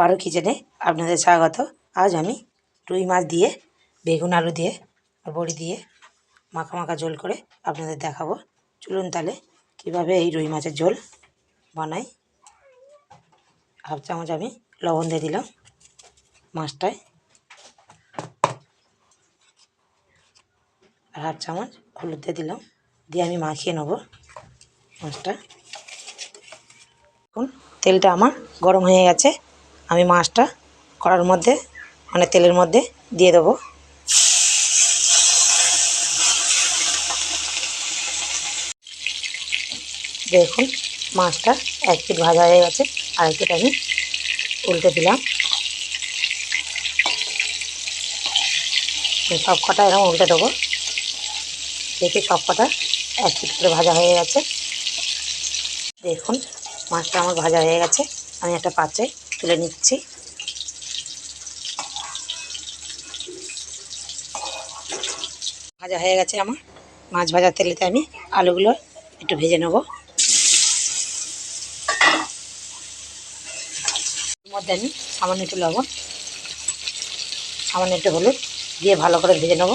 পারো কিচেনে? আপনাদের স্বাগত। আজ আমি রুই মাছ দিয়ে, বেগুন আলু দিয়ে আর বড়ি দিয়ে মাখা মাখা ঝোল করে আপনাদের দেখাবো। চলুন তাহলে কীভাবে এই রুই মাছের ঝোল বানাই। হাফ চামচ আমি লবণ দিয়ে দিলাম মাছটায়। আর হাফ চামচ হলুদ দিয়ে দিলাম। দিয়ে আমি মাখিয়ে নেব মাছটা। এখন তেলটা আমার গরম হয়ে গেছে। আমি মাছটা কড়ার মধ্যে মানে তেলের মধ্যে দিয়ে দেবো। দেখুন, মাছটা এক পিট ভাজা হয়ে গেছে আরেক পিট আমি উল্টে দিলাম। সব কটা এরকম উল্টে দেবো। দেখি সব কটা এক পিট করে ভাজা হয়ে গেছে। দেখুন, মাছটা আমার ভাজা হয়ে গেছে, আমি একটা পাত্রে তুলে নিচ্ছি। ভাজা হয়ে গেছে আমার। মাছ ভাজার তেলেতে আমি আলুগুলো একটু ভেজে নেব। মধ্যে আমি সামান্য একটু লবণ, সামান্য একটু হলুদ দিয়ে ভালো করে ভেজে নেব।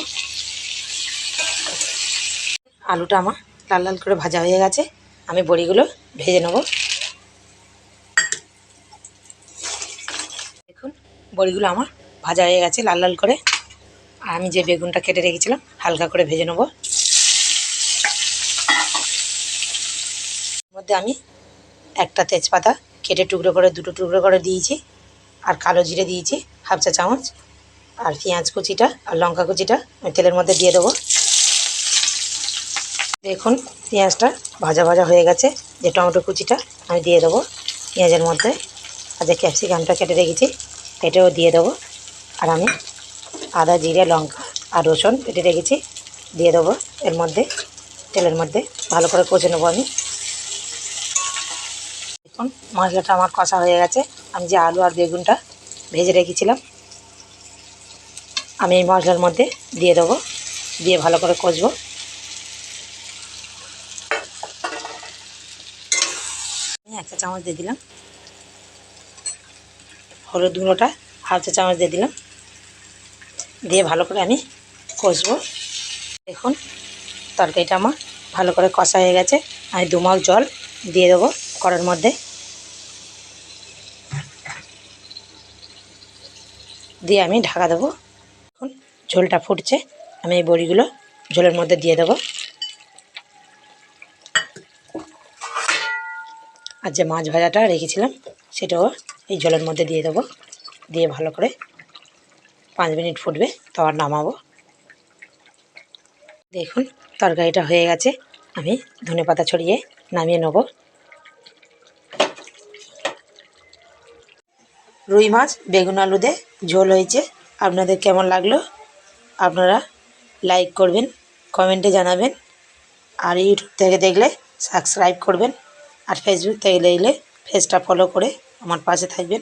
আলুটা আমার লাল লাল করে ভাজা হয়ে গেছে। আমি বড়িগুলো ভেজে নেব দেখুন বড়িগুলো আমার ভাজা হয়ে গেছে লাল লাল করে। আর আমি যে বেগুনটা কেটে রেখেছিলাম, হালকা করে ভেজে নেব। মধ্যে আমি একটা তেজপাতা কেটে টুকরো করে, দুটো টুকরো করে দিয়েছি। আর কালো জিরে দিয়েছি, হাফ চা চামচ। আর পেঁয়াজ কুচিটা আর লঙ্কা কুচিটা আমি তেলের মধ্যে দিয়ে দেবো। দেখুন, পেঁয়াজটা ভাজা ভাজা হয়ে গেছে। যে টমেটো কুচিটা আমি দিয়ে দেবো পেঁয়াজের মধ্যে। আর যে ক্যাপসিকামটা কেটে রেখেছি এটাও দিয়ে দেবো। আর আমি আদা, জিরে, লঙ্কা আর রসুন কেটে রেখেছি, দিয়ে দেবো। এর মধ্যে, তেলের মধ্যে ভালো করে কষে নেব আমি। দেখুন, মশলাটা আমার কষা হয়ে গেছে। আমি যে আলু আর বেগুনটা ভেজে রেখেছিলাম, আমি এই মশলার মধ্যে দিয়ে দেবো। দিয়ে ভালো করে কষবো। একটা চামচ দিয়ে দিলাম। হলুদ গুঁড়োটা হাফ চা চামচ দিয়ে দিলাম। দিয়ে ভালো করে আমি কষবো। দেখুন, তরকারিটা আমার ভালো করে কষা হয়ে গেছে। আমি দু মগ জল দিয়ে দেবো কড়ার মধ্যে। দিয়ে আমি ঢাকা দেবো। এখন ঝোলটা ফুটছে। আমি এই বড়িগুলো ঝোলের মধ্যে দিয়ে দেবো। আর যে মাছ ভাজাটা রেখেছিলাম, সেটাও এই জলের মধ্যে দিয়ে দেবো। দিয়ে ভালো করে পাঁচ মিনিট ফুটবে, তারপর নামাবো। দেখুন, তরকারিটা হয়ে গেছে। আমি ধনে পাতা ছড়িয়ে নামিয়ে নেব। রুই মাছ, বেগুন আলু ঝোল হয়েছে। আপনাদের কেমন লাগল? আপনারা লাইক করবেন, কমেন্টে জানাবেন। আর ইউটিউব থেকে দেখলে সাবস্ক্রাইব করবেন। আর ফেসবুক থেকে দেখলে পেজটা ফলো করে আমার পাশে থাকবেন।